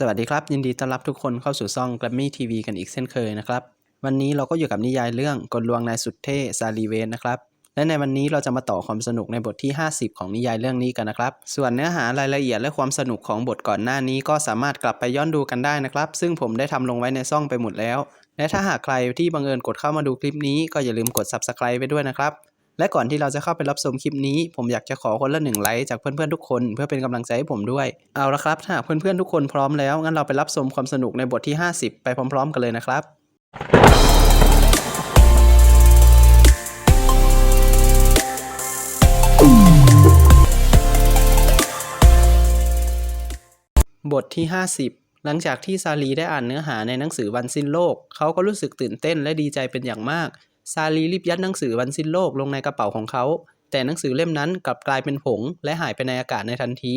สวัสดีครับ ยินดีต้อนรับทุกคนเข้าสู่ช่อง Grammy TV กันอีกเช่นเคยนะครับ วันนี้เราก็อยู่กับนิยายเรื่องกลลวงนายสุดเท่ซาลีเวนนะครับ และในวันนี้เราจะมาต่อความสนุกในบทที่ 50 ของนิยายเรื่องนี้กันนะครับ ส่วนเนื้อหารายละเอียดและความสนุกของบทก่อนหน้านี้ก็สามารถกลับไปย้อนดูกันได้นะครับ ซึ่งผมได้ทำลงไว้ในช่องไปหมดแล้ว และถ้าหากใครที่บังเอิญกดเข้ามาดูคลิปนี้ก็อย่าลืมกด Subscribe ไปด้วยนะครับ และก่อนที่เราจะเข้าไปรับชมคลิปนี้ ผมอยากจะขอคนละหนึ่งไลค์จากเพื่อนๆทุกคน เพื่อเป็นกำลังใจให้ผมด้วย เอาละครับถ้าเพื่อนๆทุกคนพร้อมแล้วงั้นเราไปรับชมความสนุกในบทที่ 50 ไปพร้อม ๆ กันเลยนะครับบทที่ 50 หลังจากที่ซาลีได้อ่านเนื้อหาในหนังสือวันสิ้นโลก เขาก็รู้สึกตื่นเต้นและดีใจเป็นอย่างมาก ซาลีรีบยัดหนังสือวันสิ้นโลกลงในกระเป๋าของเขา แต่หนังสือเล่มนั้นกลับกลายเป็นผง และหายไปในอากาศในทันที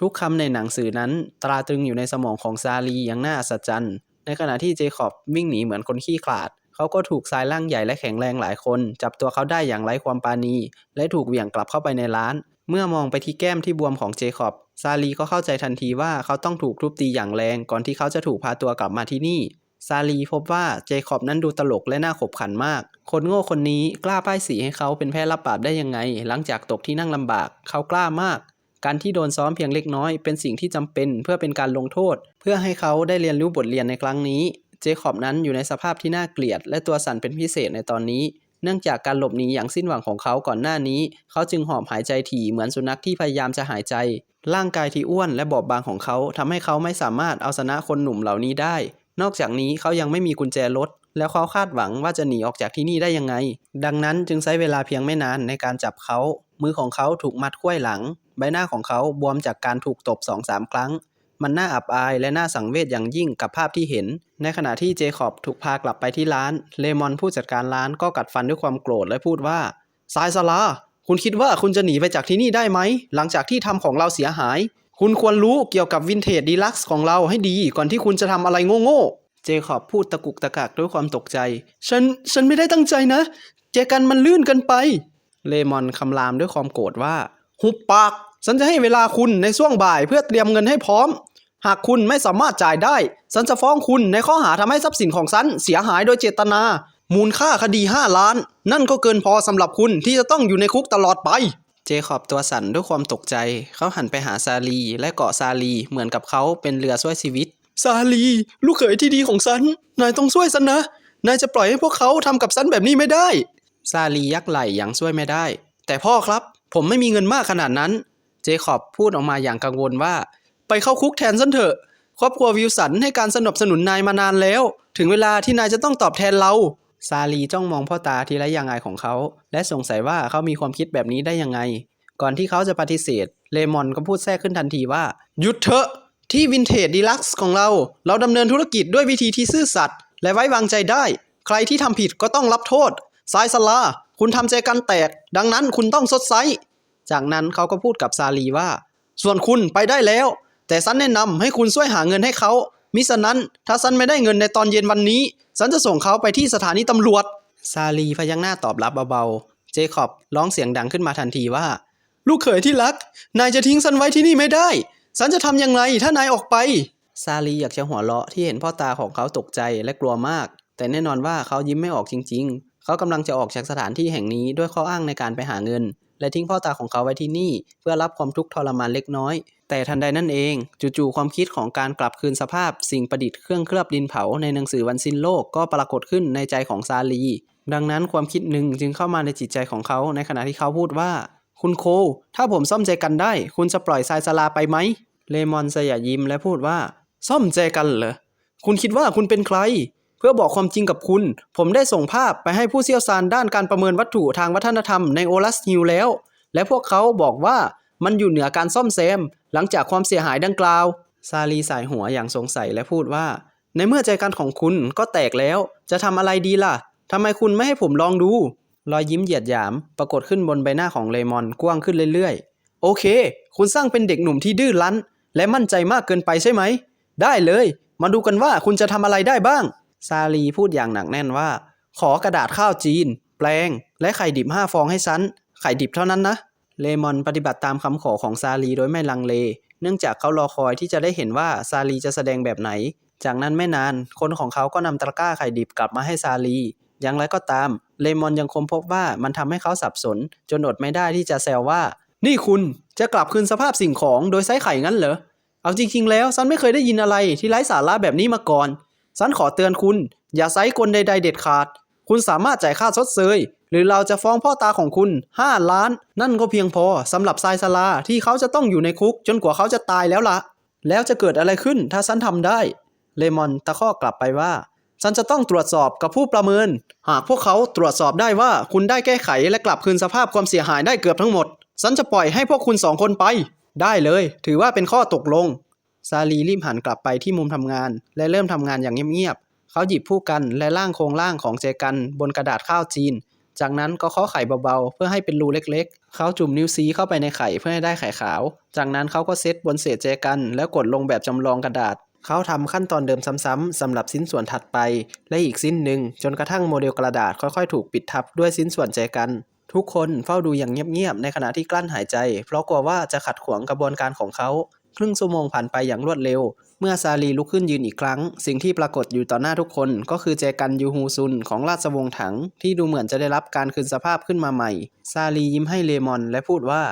ทุกคำในหนังสือนั้น ตราตรึงอยู่ในสมองของซาลีอย่างน่าอัศจรรย์ในขณะที่เจคอบวิ่งหนีเหมือนคนขี้ขลาด เขาก็ถูกชายร่างใหญ่และแข็งแรงหลายคน จับตัวเขาได้อย่างไร้ความปราณี และถูกเหวี่ยงกลับเข้าไปในร้าน เมื่อมองไปที่แก้มที่บวมของเจคอบซาลีก็เข้าใจทันทีว่าเขาต้องถูกทุบตีอย่างแรงก่อนที่เขาจะถูกพาตัวกลับมาที่นี่ ซาลีพบว่าเจคอบนั้นดูตลกและน่าขบขันมาก คนโง่คนนี้กล้าป้ายสีให้เขาเป็นแพ้รับบาปได้ยังไง หลังจากตกที่นั่งลำบาก เขากล้ามาก การที่โดนซ้อมเพียงเล็กน้อย เป็นสิ่งที่จำเป็นเพื่อเป็นการลงโทษ เพื่อให้เขาได้เรียนรู้บทเรียนในครั้งนี้ เจคอบนั้นอยู่ในสภาพที่น่าเกลียด และตัวสั่นเป็นพิเศษในตอนนี้ เนื่องจากการหลบหนีอย่างสิ้นหวังของเขาก่อนหน้านี้ เขาจึงหอบหายใจถี่เหมือนสุนัขที่พยายามจะหายใจ ร่างกายที่อ้วนและบอบบางของเขาทำให้เขาไม่สามารถเอาชนะคนหนุ่มเหล่านี้ได้ นอกจากนี้เขายังไม่มีกุญแจรถ แล้วเขาคาดหวังว่าจะหนีออกจากที่นี่ได้ยังไง ดังนั้นจึงใช้เวลาเพียงไม่นานในการจับเขา มือของเขาถูกมัดข้วยหลัง ใบหน้าของเขาบวมจากการถูกตบสองสามครั้ง มันน่าอับอายและน่าสังเวชอย่างยิ่งกับภาพที่เห็น ในขณะที่เจคอบถูกพากลับไปที่ร้าน เลมอนผู้จัดการร้านก็กัดฟันด้วยความโกรธและพูดว่าซายซาลาคุณคิดว่าคุณจะหนีไปจากที่นี่ได้ไหม หลังจากที่ทำของเราเสียหาย คุณควรรู้เกี่ยวกับวินเทจดีลักซ์ของเราให้ดีก่อนที่คุณจะทำอะไรโง่ๆ เจคอบพูดตะกุกตะกักด้วยความตกใจ ฉัน ฉันไม่ได้ตั้งใจนะ เจกันมันลื่นกันไป เลมอนคำรามด้วยความโกรธว่า หุบปาก ฉันจะให้เวลาคุณในช่วงบ่ายเพื่อเตรียมเงินให้พร้อม หากคุณไม่สามารถจ่ายได้ ฉันจะฟ้องคุณในข้อหาทำให้ทรัพย์สินของฉันเสียหายโดยเจตนา มูลค่าคดี 5 ล้าน นั่นก็เกินพอสำหรับคุณที่จะต้องอยู่ในคุกตลอดไป เจคอบตัวสั่นด้วยความตกใจ เขาหันไปหาซาลีและเกาะซาลีเหมือนกับเขาเป็นเรือช่วยชีวิต ซาลี ลูกเขยที่ดีของฉัน นายต้องช่วยฉันนะ นายจะปล่อยให้พวกเขาทำกับฉันแบบนี้ไม่ได้ ซาลียักไหล่อย่างช่วยไม่ได้ แต่พ่อครับ ผมไม่มีเงินมากขนาดนั้น เจคอบพูดออกมาอย่างกังวลว่า ไปเข้าคุกแทนฉันเถอะ ครอบครัววิลสันให้การสนับสนุนนายมานานแล้ว ถึงเวลาที่นายจะต้องตอบแทนเรา ซาลีจ้องมองพ่อตาทีละอย่างไงของเขา และสงสัยว่าเขามีความคิดแบบนี้ได้ยังไง ก่อนที่เขาจะปฏิเสธ เลมอนก็พูดแทรกขึ้นทันทีว่า หยุดเถอะ ที่วินเทจดีลักซ์ของเรา เราดำเนินธุรกิจด้วยวิธีที่ซื่อสัตย์และไว้วางใจได้ ใครที่ทำผิดก็ต้องรับโทษสายสลา คุณทำใจกันแตก ดังนั้นคุณต้องซดไซจากนั้นเขาก็พูดกับซาลีว่า ส่วนคุณไปได้แล้ว แต่ฉันแนะนำให้คุณช่วยหาเงินให้เขา มิฉะนั้นถ้าฉันไม่ได้เงินในตอนเย็นวันนี้ฉันจะส่งเขาไปที่สถานีตำรวจ ซาลีพยักหน้าตอบรับเบาๆ เจคอบร้องเสียงดังขึ้นมาทันทีว่า ลูกเขยที่รัก นายจะทิ้งฉันไว้ที่นี่ไม่ได้ฉันจะทำยังไงถ้านายออกไป ซาลีอยากจะหัวเราะที่เห็นพ่อตาของเขาตกใจและกลัวมาก แต่แน่นอนว่าเขายิ้มไม่ออกจริง ๆ เขากำลังจะออกจากสถานที่แห่งนี้ด้วยข้ออ้างในการไปหาเงิน และทิ้งพ่อตาของเขาไว้ที่นี่ เพื่อรับความทุกข์ทรมานเล็กน้อย แต่ทันใดนั่นเองจู่ๆความคิดของการกลับคืนสภาพสิ่งประดิษฐ์เครื่องเคลือบดินเผาในหนังสือวันสิ้นโลกก็ปรากฏขึ้นในใจของซาลี ดังนั้นความคิดหนึ่งจึงเข้ามาในจิตใจของเขาในขณะที่เขาพูดว่า คุณโค ถ้าผมซ่อมใจกันได้ คุณจะปล่อยทรายสลาไปไหมเลมอนสยะยิ้มและพูดว่า ซ่อมใจกันเหรอคุณคิดว่าคุณเป็นใคร เพื่อบอกความจริงกับคุณ ผมได้ส่งภาพไปให้ผู้เชี่ยวชาญด้านการประเมินวัตถุทางวัฒนธรรมในโอลัสฮิลแล้ว และพวกเขาบอกว่า มันอยู่เหนือการซ่อมแซม หลังจากความเสียหายดังกล่าว ซาลีสายหัวอย่างสงสัยและพูดว่า ในเมื่อใจกันของคุณก็แตกแล้ว จะทำอะไรดีล่ะทำไมคุณไม่ให้ผมลองดู รอยยิ้มเหยียดหยาม ปรากฏขึ้นบนใบหน้าของเลมอนกว้างขึ้นเรื่อยๆ โอเค คุณสร้างเป็นเด็กหนุ่มที่ดื้อรั้น และมั่นใจมากเกินไปใช่ไหม ได้เลย มาดูกันว่าคุณจะทำอะไรได้บ้าง ซาลีพูดอย่างหนักแน่นว่า ขอกระดาษข้าวจีน แปลง และไข่ดิบห้าฟองให้ฉัน ไข่ดิบเท่านั้นนะ เลมอนปฏิบัติตามคำขอของซาลีโดยไม่ลังเล เนื่องจากเขารอคอยที่จะได้เห็นว่าซาลีจะแสดงแบบไหน จากนั้นไม่นาน คนของเขาก็นำตะกร้าไข่ดิบกลับมาให้ซาลีอย่างไรก็ตาม เลมอนยังคงพบว่ามันทำให้เขาสับสน จนอดไม่ได้ที่จะแซวว่า นี่คุณจะกลับคืนสภาพสิ่งของโดยไซไข่งั้นเหรอ เอาจริง ๆ แล้วฉันไม่เคยได้ยินอะไรที่ไร้สาระแบบนี้มาก่อนฉันขอเตือนคุณ อย่าไซกลใด ๆ เด็ดขาด คุณสามารถจ่ายค่าชดเชย รือเราจะฟ้องพ่อตาของคุณ 5 ล้าน นั่นก็เพียงพอสำหรับทรายสลาที่เขาจะต้องอยู่ในคุก จนกว่าเขาจะตายแล้วละแล้วจะเกิดอะไรขึ้นถ้าฉันทำได้ เลมอนตะคอกกลับไปว่า ฉันจะต้องตรวจสอบกับผู้ประเมิน หากพวกเขาตรวจสอบได้ว่าคุณได้แก้ไขและกลับคืนสภาพความเสียหายได้เกือบทั้งหมด ฉันจะปล่อยให้พวกคุณสองคนไป ได้เลย ถือว่าเป็นข้อตกลง ซาลีรีบหันกลับไปที่มุมทำงาน และเริ่มทำงานอย่างเงียบๆเขาหยิบผู้กันและร่างโครงร่างของเจกันบนกระดาษข้าวจีน จากนั้นก็เคาะไข่เบาๆ เพื่อให้เป็นรูเล็กๆ เขาจุ่มนิ้วซีเข้าไปในไข่เพื่อให้ได้ไข่ขาว จากนั้นเขาก็เซตบนเศษเจกัน แล้วกดลงแบบจำลองกระดาษ เขาทำขั้นตอนเดิมซ้ำๆสำหรับชิ้นส่วนถัดไป และอีกชิ้นหนึ่งจนกระทั่งโมเดลกระดาษค่อยๆ ถูกปิดทับด้วยชิ้นส่วนเจกัน ทุกคนเฝ้าดูอย่างเงียบๆ ในขณะที่กลั้นหายใจ เพราะกลัวว่าจะขัดขวางกระบวนการของเขา ครึ่งชั่วโมงผ่านไปอย่างรวดเร็ว มื่อซาลีลุกขึ้นยืนอีกครั้ง สิ่งที่ปรากฏอยู่ต่อหน้าทุกคนก็คือแจกันยูฮูซุนของราชวงศ์ถัง ที่ดูเหมือนจะได้รับการคืนสภาพขึ้นมาใหม่ ซาลียิ้มให้เลมอนและพูดว่า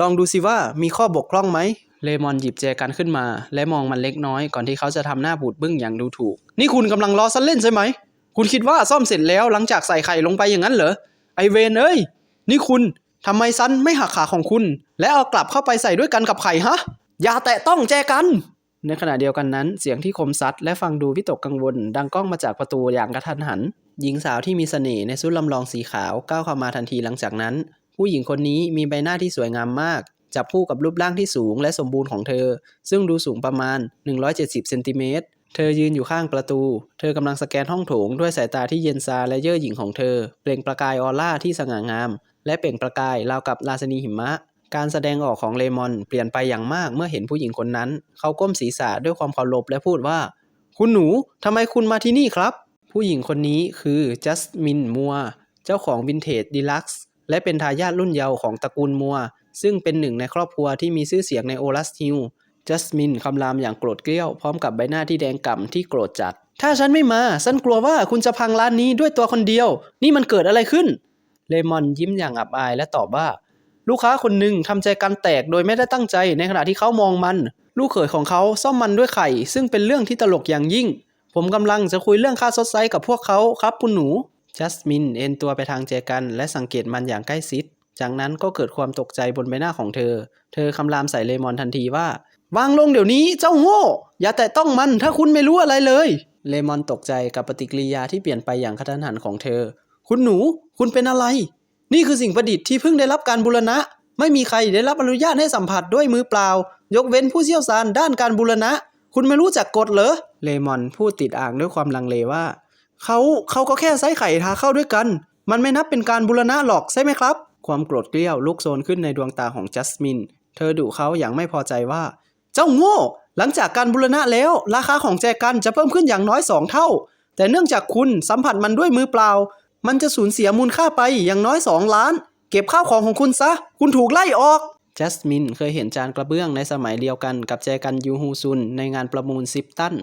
ลองดูสิว่ามีข้อบกพร่องไหมเลมอนหยิบแจกันขึ้นมา และมองมันเล็กน้อยก่อนที่เขาจะทำหน้าบูดบึ้งอย่างดูถูก นี่คุณกำลังล้อซันเล่นใช่ไหม คุณคิดว่าซ่อมเสร็จแล้วหลังจากใส่ไข่ลงไปอย่างนั้นเหรอ ไอเวนเอ้ย นี่คุณทำไมซันไม่หักขาของคุณ และเอากลับเข้าไปใส่ด้วยกันกับไข่ฮะ อย่าแตะต้องแจกัน ในขณะเดียวกันนั้น เสียงที่คมซัดและฟังดูวิตกกังวล ดังก้องมาจากประตูอย่างกระทันหัน หญิงสาวที่มีเสน่ห์ในชุดลำลองสีขาวก้าวเข้ามาทันทีหลังจากนั้น ผู้หญิงคนนี้มีใบหน้าที่สวยงามมาก จับคู่กับรูปร่างที่สูงและสมบูรณ์ของเธอ ซึ่งดูสูงประมาณ 170เซนติเมตรเธอยืนอยู่ข้างประตู เธอกำลังสแกนห้องโถงด้วยสายตาที่เย็นซาและเย่อหยิ่งของเธอ เปล่งประกายออร่าที่สง่างาม และเปล่งประกายราวกับราชนีหิมะ การแสดงออกของเลมอนเปลี่ยนไปอย่างมากเมื่อเห็นผู้หญิงคนนั้น เขาก้มศีรษะด้วยความเคารพและพูดว่า คุณหนูทำไมคุณมาที่นี่ครับ ผู้หญิงคนนี้คือจัสมินมัวเจ้าของวินเทจดีลักซ์และเป็นทายาทรุ่นเยาว์ของตระกูลมัว ซึ่งเป็นหนึ่งในครอบครัวที่มีชื่อเสียงในโอลัสฮิลจัสมินคำรามอย่างโกรธเกรี้ยวพร้อมกับใบหน้าที่แดงก่ำที่โกรธจัด ถ้าฉันไม่มา ฉันกลัวว่าคุณจะพังร้านนี้ด้วยตัวคนเดียว นี่มันเกิดอะไรขึ้น เลมอนยิ้มอย่างอับอายและตอบว่า ลูกค้าคนหนึ่งทำใจกันแตกโดยไม่ได้ตั้งใจในขณะที่เขามองมัน ลูกเขยของเขาซ่อมมันด้วยไข่ ซึ่งเป็นเรื่องที่ตลกอย่างยิ่ง ผมกำลังจะคุยเรื่องค่าซดไซกับพวกเขาครับคุณหนูจัสมินเอ็นตัวไปทางเจกัน และสังเกตมันอย่างใกล้ชิด จากนั้นก็เกิดความตกใจบนใบหน้าของเธอ เธอคำรามใส่เลมอนทันทีว่าวางลงเดี๋ยวนี้เจ้าโง่ อย่าแตะต้องมันถ้าคุณไม่รู้อะไรเลย เลมอนตกใจกับปฏิกิริยาที่เปลี่ยนไปอย่างกระทันหันของเธอ คุณหนู คุณเป็นอะไร นี่คือสิ่งประดิษฐ์ที่เพิ่งได้รับการบูรณะ ไม่มีใครได้รับอนุญาตให้สัมผัสด้วยมือเปล่า ยกเว้นผู้เชี่ยวชาญด้านการบูรณะ คุณไม่รู้จักกฎเหรอ เลมอนพูดติดอ่างด้วยความลังเลว่า เขาเขาก็แค่ไส้ไข่ทาเข้าด้วยกัน มันไม่นับเป็นการบูรณะหรอกใช่ไหมครับ ความโกรธเกรี้ยวลุกโชนขึ้นในดวงตาของจัสมิน เธอดุเขาอย่างไม่พอใจว่า เจ้าโง่ หลังจากการบูรณะแล้ว ราคาของแจกันจะเพิ่มขึ้นอย่างน้อยสองเท่า แต่เนื่องจากคุณสัมผัสมันด้วยมือเปล่า มันจะสูญเสียมูลค่าไปอย่างน้อยสองล้าน เก็บข้าวของของคุณซะ คุณถูกไล่ออกจัสมินเคยเห็นจานกระเบื้องในสมัยเดียวกันกับแจกันยูฮูซุนในงานประมูลซิปตัน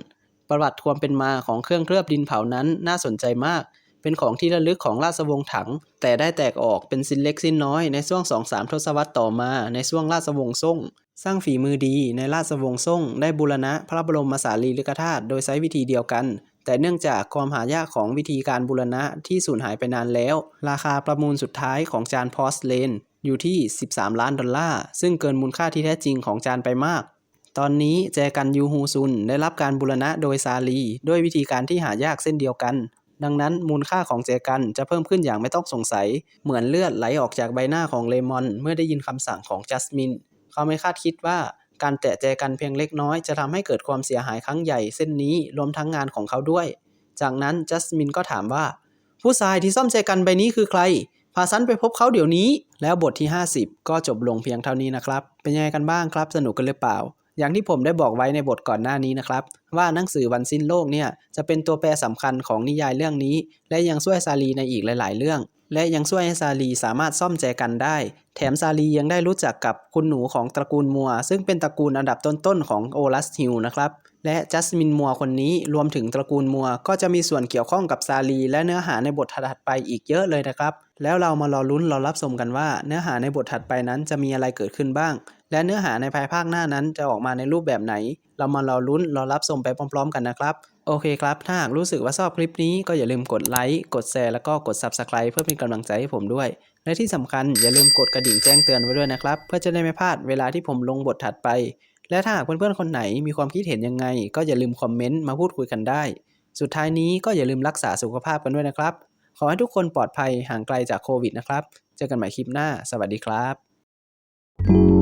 ประวัติความเป็นมาของเครื่องเคลือบดินเผานั้นน่าสนใจมาก เป็นของที่ระลึกของราชวงศ์ถัง แต่ได้แตกออกเป็นสิ้นเล็กสิ้นน้อยในช่วงสองสามทศวรรษต่อมาในช่วงราชวงศ์ซ่ง สร้างฝีมือดีในราชวงศ์ซ่ง ได้บูรณะพระบรมสารีริกธาตุโดยใช้วิธีเดียวกัน แต่เนื่องจากความหายากของวิธีการบูรณะที่สูญหายไปนานแล้ว ราคาประมูลสุดท้ายของจานพอสเลนอยู่ที่ 13 ล้านดอลลาร์ ซึ่งเกินมูลค่าที่แท้จริงของจานไปมาก ตอนนี้แจกันยูฮูซุนได้รับการบูรณะโดยซาลี ด้วยวิธีการที่หายากเส้นเดียวกัน ดังนั้นมูลค่าของแจกันจะเพิ่มขึ้นอย่างไม่ต้องสงสัย เหมือนเลือดไหลออกจากใบหน้าของเลมอน เมื่อได้ยินคำสั่งของจัสมิน เขาไม่คาดคิดว่า การแตะแจกันเพียงเล็กน้อยจะทำให้เกิดความเสียหายครั้งใหญ่เส้นนี้รวมทั้งงานของเขาด้วย จากนั้นจัสมินก็ถามว่า ผู้ชายที่ซ่อมแจกันใบนี้คือใคร พาซันไปพบเขาเดี๋ยวนี้ แล้วบทที่ 50 ก็จบลงเพียงเท่านี้นะครับ เป็นยังไงกันบ้างครับ สนุกกันหรือเปล่า อย่างที่ผมได้บอกไว้ในบทก่อนหน้านี้นะครับ ว่าหนังสือวันสิ้นโลกเนี่ยจะเป็นตัวแปรสำคัญของนิยายเรื่องนี้ และยังช่วยซาลีในอีกหลาย ๆ เรื่อง และยังช่วยให้ซาลีสามารถซ่อมแจกันได้ แถมซาลียังได้รู้จักกับคุณหนูของตระกูลมัว ซึ่งเป็นตระกูลอันดับต้นๆของโอลัสฮิลนะครับ และจัสมินมัวคนนี้รวมถึงตระกูลมัว ก็จะมีส่วนเกี่ยวข้องกับซาลี และเนื้อหาในบทถัดไปอีกเยอะเลยนะครับ แล้วเรามารอลุ้นรอรับชมกันว่า เนื้อหาในบทถัดไปนั้นจะมีอะไรเกิดขึ้นบ้าง และเนื้อหาในภายภาคหน้านั้นจะออกมาในรูปแบบไหน เรามารอลุ้นรอรับชมไปพร้อม ๆ กันนะครับ โอเคครับ ถ้าหากรู้สึกว่าชอบคลิปนี้ก็อย่าลืมกดไลค์กดแชร์แล้วก็กด Subscribe เพื่อเป็นกำลังใจให้ผมด้วย และที่สำคัญอย่าลืมกดกระดิ่งแจ้งเตือนไว้ด้วยนะครับ เพื่อจะได้ไม่พลาดเวลาที่ผมลงบทถัดไป และถ้าหากเพื่อนๆคนไหนมีความคิดเห็นยังไง ก็อย่าลืมคอมเมนต์มาพูดคุยกันได้ สุดท้ายนี้ก็อย่าลืมรักษาสุขภาพกันด้วยนะครับ ขอให้ทุกคนปลอดภัยห่างไกลจากโควิดนะครับ เจอกันใหม่คลิปหน้า สวัสดีครับ